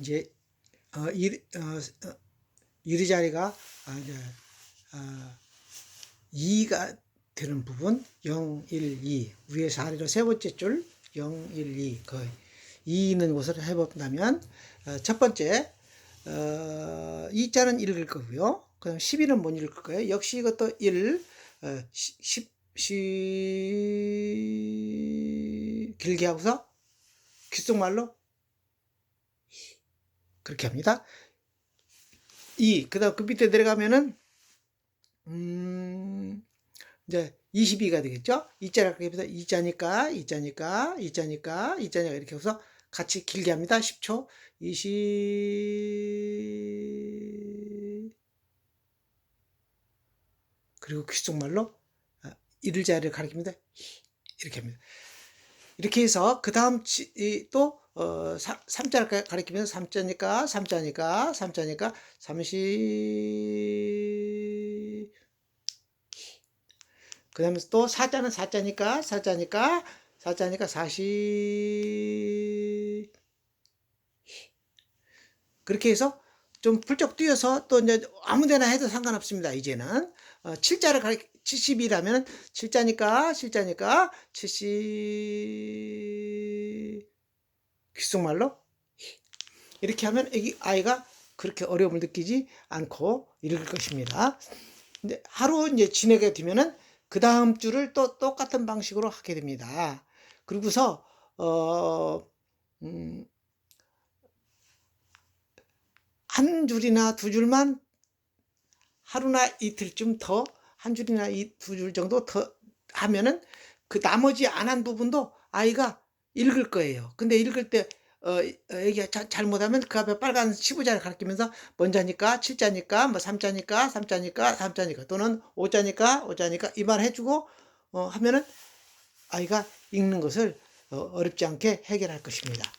이제 어, 일, 어, 어, 유리 자리가 아, 이제, 아, 2가 되는 부분 0, 1, 2 위에서 아래로 세 번째 줄 0, 1, 2 거의 2 있는 곳을 해본다면 어, 첫 번째 어, 2자는 읽을 거고요. 그다음 12는 못 읽을 거예요. 역시 이것도 1, 어, 10, 10, 길게 하고서 귓속말로 그렇게 합니다. 2, 그 다음 그 밑에 내려가면은, 음, 이제 22가 되겠죠? 2자를 그렇게 해서 2자니까, 2자니까, 2자니까, 2자니까 이렇게 해서 같이 길게 합니다. 10초. 20, 그리고 귓속말로 아, 이를 자를 가리킵니다. 이렇게 합니다. 이렇게 해서 그 다음 또 어, 3자를 가리키면서 3자니까 3자니까 3자니까 30 그다음에 또 4자는 4자니까 4자니까 4자니까 40 그렇게 해서 좀 풀쩍 뛰어서 또 이제 아무데나 해도 상관없습니다. 이제는. 어, 7자를 가리 70이라면 7자니까 7자니까 70 귓속말로 이렇게 하면 애기 아이가 그렇게 어려움을 느끼지 않고 읽을 것입니다. 근데 하루 이제 지내게 되면은 그 다음 줄을 또 똑같은 방식으로 하게 됩니다. 그리고서 어, 음, 한 줄이나 두 줄만 하루나 이틀쯤 더 한 줄이나 두줄 정도 더 하면은 그 나머지 안 한 부분도 아이가 읽을 거예요. 근데 읽을 때 어, 애기가 자, 잘못하면 그 앞에 빨간 15자를 가리키면서 먼저니까 7자니까 뭐 3자니까 3자니까 3자니까 또는 5자니까 5자니까 이 말 해주고 어, 하면은 아이가 읽는 것을 어, 어렵지 않게 해결할 것입니다.